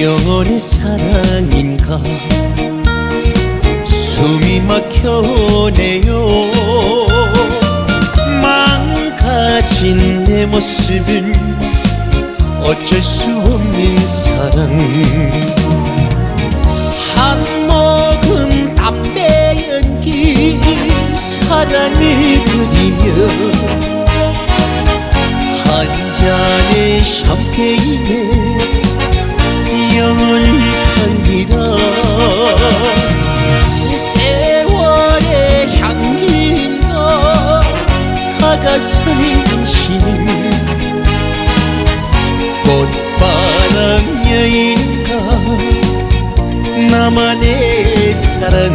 영원의 사랑인가 숨이 막혀내요. 망가진 내 모습은 어쩔 수 없는 사랑. 한 모금 담배 연기 사랑을 그리며 한 잔의 샴페인에 당신은 꽃바람 여인가 나만의 사랑